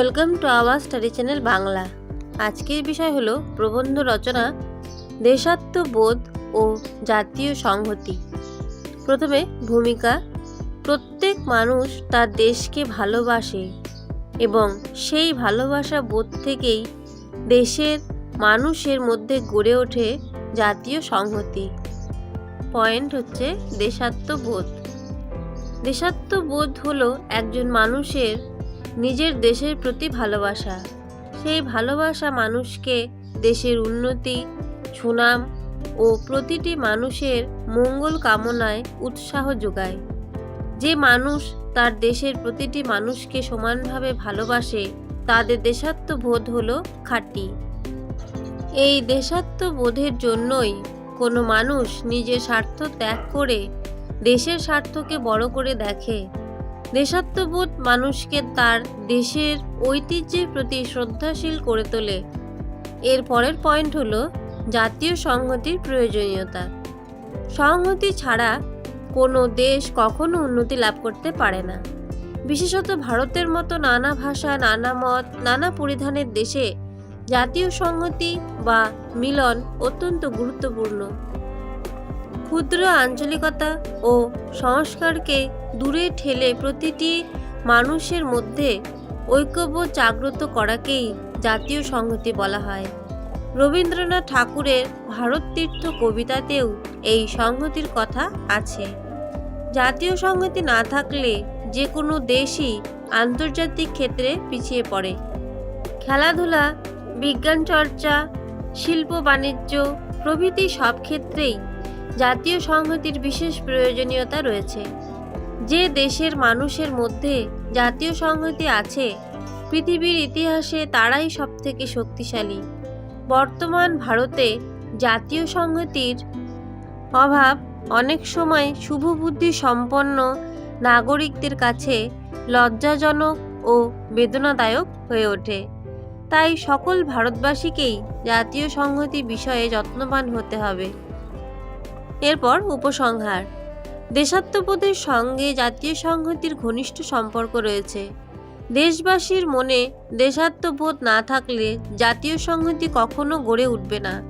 Welcome to our study channel Bangla আজকের বিষয় হলো প্রবন্ধ রচনা, দেশাত্মবোধ ও জাতীয় সংহতি। প্রথমে ভূমিকা, প্রত্যেক মানুষ তার দেশকে ভালোবাসে এবং সেই ভালোবাসা বোধ থেকেই দেশের মানুষের মধ্যে গড়ে ওঠে জাতীয় সংহতি। পয়েন্ট হচ্ছে দেশাত্মবোধ। দেশাত্মবোধ হলো একজন মানুষের নিজের দেশের প্রতি ভালোবাসা। সেই ভালোবাসা মানুষকে দেশের উন্নতি, সুনাম ও প্রতিটি মানুষের মঙ্গল কামনায় উৎসাহ যোগায়। যে মানুষ তার দেশের প্রতিটি মানুষকে সমানভাবে ভালোবাসে, তাদের দেশাত্মবোধ হলো খাঁটি। এই দেশাত্মবোধের জন্যই কোনো মানুষ নিজের স্বার্থ ত্যাগ করে দেশের স্বার্থকে বড় করে দেখে। দেশাত্মবোধ মানুষকে তার দেশের ঐতিহ্যের প্রতি শ্রদ্ধাশীল করে তোলে। এর পরের পয়েন্ট হল জাতীয় সংহতির প্রয়োজনীয়তা। সংহতি ছাড়া কোনো দেশ কখনো উন্নতি লাভ করতে পারে না। বিশেষত ভারতের মতো নানা ভাষা, নানা মত, নানা পরিধানের দেশে জাতীয় সংহতি বা মিলন অত্যন্ত গুরুত্বপূর্ণ। ক্ষুদ্র আঞ্চলিকতা ও সংস্কারকে দূরে ঠেলে প্রতিটি মানুষের মধ্যে ঐক্যবোধ জাগ্রত করাকেই জাতীয় সংহতি বলা হয়। রবীন্দ্রনাথ ঠাকুরের ভারত তীর্থ কবিতাতেও এই সংহতির কথা আছে। জাতীয় সংহতি না থাকলে যে কোনো দেশই আন্তর্জাতিক ক্ষেত্রে পিছিয়ে পড়ে। খেলাধুলা বিজ্ঞান চর্চা শিল্প, বাণিজ্য প্রভৃতি সব ক্ষেত্রেই জাতীয় সংহতির বিশেষ প্রয়োজনীয়তা রয়েছে। যে দেশের মানুষের মধ্যে জাতীয় সংহতি আছে, পৃথিবীর ইতিহাসে তারাই সবথেকে শক্তিশালী। বর্তমান ভারতে জাতীয় সংহতির অভাব অনেক সময় শুভবুদ্ধি সম্পন্ন নাগরিকদের কাছে লজ্জাজনক ও বেদনাদায়ক হয়ে ওঠে। তাই সকল ভারতবাসীকেই জাতীয় সংহতি বিষয়ে যত্নবান হতে হবে। এরপর উপসংহার। দেশাত্মবোধের সঙ্গে জাতীয় সংহতির ঘনিষ্ঠ সম্পর্ক রয়েছে। দেশবাসীর মনে দেশাত্মবোধ না থাকলে জাতীয় সংহতি কখনো গড়ে উঠবে না।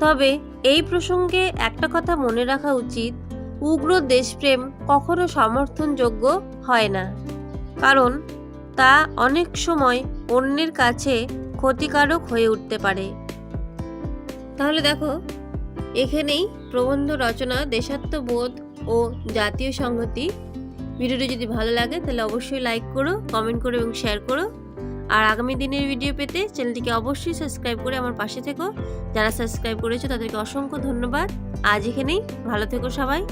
তবে এই প্রসঙ্গে একটা কথা মনে রাখা উচিত, উগ্র দেশপ্রেম কখনো সমর্থনযোগ্য হয় না। কারণ তা অনেক সময় অন্যের কাছে ক্ষতিকারক হয়ে উঠতে পারে। তাহলে দেখো, এখানেই প্রবন্ধ রচনা দেশাত্মবোধ ও জাতীয় সংহতি। ভিডিওটি যদি ভালো লাগে, তাহলে অবশ্যই লাইক করো কমেন্ট করো এবং শেয়ার করো। আর আগামী দিনের ভিডিও পেতে চ্যানেলটিকে অবশ্যই সাবস্ক্রাইব করে আমার পাশে থেকো। যারা সাবস্ক্রাইব করেছ, তাদেরকে অসংখ্য ধন্যবাদ। আজ এখানেই, ভালো থেকো সবাই।